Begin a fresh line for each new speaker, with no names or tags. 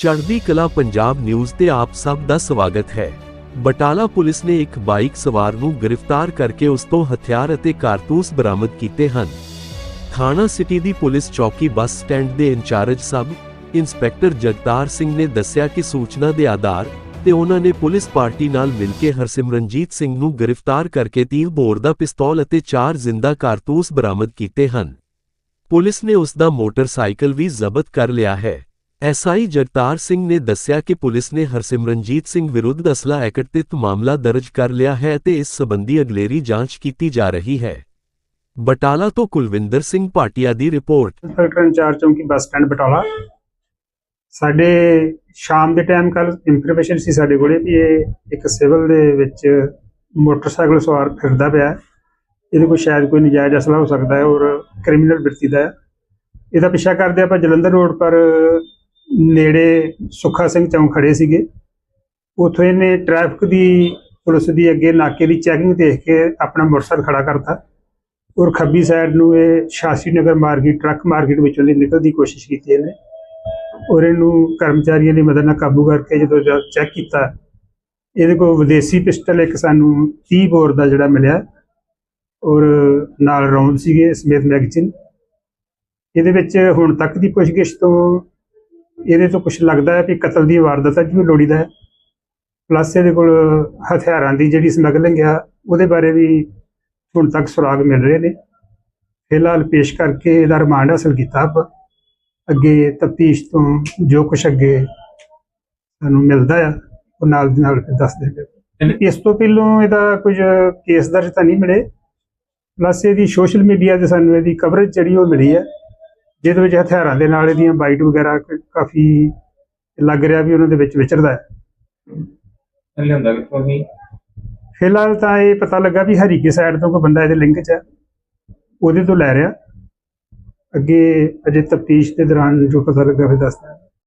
ਚੜ੍ਹਦੀ ਕਲਾ ਪੰਜਾਬ ਨਿਊਜ਼ ਤੇ ਆਪ ਸਭ ਦਾ ਸਵਾਗਤ ਹੈ। ਬਟਾਲਾ ਪੁਲਿਸ ਨੇ ਇੱਕ ਬਾਈਕ ਸਵਾਰ ਨੂੰ ਗ੍ਰਿਫਤਾਰ ਕਰਕੇ ਉਸ ਤੋਂ ਹਥਿਆਰ ਅਤੇ ਕਾਰਤੂਸ ਬਰਾਮਦ ਕੀਤੇ ਹਨ। ਥਾਣਾ ਸਿਟੀ ਦੀ ਪੁਲਿਸ ਚੌਕੀ ਬੱਸ ਸਟੈਂਡ ਦੇ incharge sub inspector Jagtar Singh ਨੇ ਦੱਸਿਆ ਕਿ ਸੂਚਨਾ ਦੇ ਆਧਾਰ ਤੇ ਉਹਨਾਂ ਨੇ ਪੁਲਿਸ ਪਾਰਟੀ ਨਾਲ ਮਿਲ ਕੇ ਹਰਸਿਮਰਨਜੀਤ ਸਿੰਘ ਨੂੰ ਗ੍ਰਿਫਤਾਰ ਕਰਕੇ ਤੀਰ ਬੋਰ ਦਾ ਪਿਸਤੌਲ ਅਤੇ ਚਾਰ ਜ਼ਿੰਦਾ ਕਾਰਤੂਸ ਬਰਾਮਦ ਕੀਤੇ ਹਨ। ਪੁਲਿਸ ਨੇ ਉਸ ਦਾ ਮੋਟਰਸਾਈਕਲ ਵੀ ਜ਼ਬਤ ਕਰ ਲਿਆ ਹੈ। ਐਸਆਈ ਜਗਤਾਰ ਸਿੰਘ ਨੇ ਦੱਸਿਆ ਕਿ ਪੁਲਿਸ ਨੇ ਹਰਸਿਮਰਨਜੀਤ ਸਿੰਘ ਵਿਰੁੱਧ ਅਸਲਾ ਐਕਟ ਤੇ ਮਾਮਲਾ ਦਰਜ ਕਰ ਲਿਆ ਹੈ ਤੇ ਇਸ ਸਬੰਧੀ ਅਗਲੇਰੀ ਜਾਂਚ ਕੀਤੀ ਜਾ ਰਹੀ ਹੈ। ਬਟਾਲਾ ਤੋਂ ਕੁਲਵਿੰਦਰ ਸਿੰਘ ਭਾਟੀਆ ਦੀ ਰਿਪੋਰਟ।
ਇੰਸਪੈਕਟਰ ਇੰਚਾਰਜ ਚੌਂਕੀ ਬੱਸ ਸਟੈਂਡ ਬਟਾਲਾ। ਸਾਡੇ ਸ਼ਾਮ ਦੇ ਟਾਈਮ ਕੱਲ ਇਨਫੋਰਮੇਸ਼ਨ ਸੀ ਸਾਡੇ ਕੋਲੇ ਵੀ ਇਹ ਇੱਕ ਸਿਵਲ ਦੇ ਵਿੱਚ ਮੋਟਰਸਾਈਕਲ ਸਵਾਰ ਫਿਰਦਾ ਪਿਆ ਇਹਦੇ ਕੋਲ ਸ਼ਾਇਦ ਕੋਈ ਨਜਾਇਜ਼ ਅਸਲਾ ਹੋ ਸਕਦਾ ਹੈ ਔਰ ਕ੍ਰਿਮੀਨਲ ਬਿਰਤੀ ਦਾ ਇਹਦਾ ਪਿੱਛਾ ਕਰਦੇ ਆਪਾਂ ਜਲੰਧਰ ਰੋਡ ਪਰ ਨੇੜੇ ਸੁੱਖਾ ਸਿੰਘ ਚੌਂਕ ਖੜੇ ਸੀਗੇ। ਉੱਥੋਂ ਇਹਨੇ ਟ੍ਰੈਫਿਕ ਦੀ, ਪੁਲਿਸ ਦੀ ਅੱਗੇ ਨਾਕੇ ਦੀ ਚੈਕਿੰਗ ਦੇਖ ਕੇ ਆਪਣਾ ਮੋਟਰਸਾਈਕਲ ਖੜਾ ਕਰਤਾ। ਔਰ ਖੱਬੀ ਸਾਈਡ ਨੂੰ ਇਹ ਸ਼ਾਸੀ ਨਗਰ ਮਾਰਕੀਟ, ਟਰੱਕ ਮਾਰਕੀਟ ਵਿੱਚੋਂ ਨਿਕਲਣ ਦੀ ਕੋਸ਼ਿਸ਼ ਕੀਤੀ ਇਹਨੇ। ਔਰ ਇਹਨੂੰ ਕਰਮਚਾਰੀਆਂ ਦੀ ਮਦਦ ਨਾਲ ਕਾਬੂ ਕਰਕੇ ਜਦੋਂ ਚੈੱਕ ਕੀਤਾ, ਇਹਦੇ ਕੋਲ ਵਿਦੇਸ਼ੀ ਪਿਸਟਲ ਇੱਕ ਸਾਨੂੰ 30 ਬੋਰ ਦਾ ਜਿਹੜਾ ਮਿਲਿਆ। ਔਰ ਨਾਲ ਰੌਂਦ ਸੀਗੇ ਸਮੇਤ ਮੈਗਜ਼ੀਨ ਇਹਦੇ ਵਿੱਚ ਹੁਣ ਤੱਕ ਦੀ ਪੁੱਛਗਿੱਛ ਤੋਂ ਇਹਦੇ ਤੋਂ ਕੁਝ ਲੱਗਦਾ ਹੈ ਕਿ ਕਤਲ ਦੀ ਵਾਰਦਾਤ ਹੈ ਜਿਵੇਂ ਲੋੜੀਦਾ ਹੈ। ਪਲੱਸ ਇਹਦੇ ਕੋਲ ਹਥਿਆਰਾਂ ਦੀ ਜਿਹੜੀ ਸਮਗਲਿੰਗ ਆ ਉਹਦੇ ਬਾਰੇ ਵੀ ਹੁਣ ਤੱਕ ਸੁਰਾਗ ਮਿਲ ਰਹੇ ਨੇ। ਫਿਲਹਾਲ ਪੇਸ਼ ਕਰਕੇ ਇਹਦਾ ਰਿਮਾਂਡ ਹਾਸਲ ਕੀਤਾ ਆਪਾਂ। ਅੱਗੇ ਤਫਤੀਸ਼ ਤੋਂ ਜੋ ਕੁਛ ਅੱਗੇ ਸਾਨੂੰ ਮਿਲਦਾ ਆ ਉਹ ਨਾਲ ਦੀ ਨਾਲ ਦੱਸ ਦੇਗਾ ਇਸ ਤੋਂ ਪਹਿਲਾਂ ਇਹਦਾ ਕੁਝ ਕੇਸ ਦਰਜ ਤਾਂ ਨਹੀਂ ਮਿਲੇ। ਪਲੱਸ ਇਹਦੀ ਸੋਸ਼ਲ ਮੀਡੀਆ ਤੇ ਸਾਨੂੰ ਇਹਦੀ ਕਵਰੇਜ ਜਿਹੜੀ ਉਹ ਮਿਲੀ ਹੈ। ਜਿਹਦੇ ਵਿੱਚ ਹਥਿਆਰਾਂ ਦੇ ਨਾਲ ਇਹਦੀਆਂ ਬਾਈਟ ਵਗੈਰਾ ਕਾਫੀ ਲੱਗ ਰਿਹਾ ਵੀ ਉਹਨਾਂ ਦੇ ਵਿੱਚ ਵਿਚਰਦਾ ਹੈ।
ਲਿਆਂਦਾ ਕਿੱਥੋਂ ਸੀ
ਫਿਲਹਾਲ ਤਾਂ ਇਹ ਪਤਾ ਲੱਗਾ ਵੀ ਹਰੀਕੇ ਸਾਈਡ ਤੋਂ ਕੋਈ ਬੰਦਾ ਇਹਦੇ ਲਿੰਕ 'ਚ ਹੈ। ਉਹਦੇ ਤੋਂ ਲੈ ਰਿਹਾ। ਅੱਗੇ ਅਜੇ ਤਫਤੀਸ਼ ਦੇ ਦੌਰਾਨ ਜੋ ਪਤਾ ਲੱਗਾ ਫਿਰ ਦੱਸਦਾ।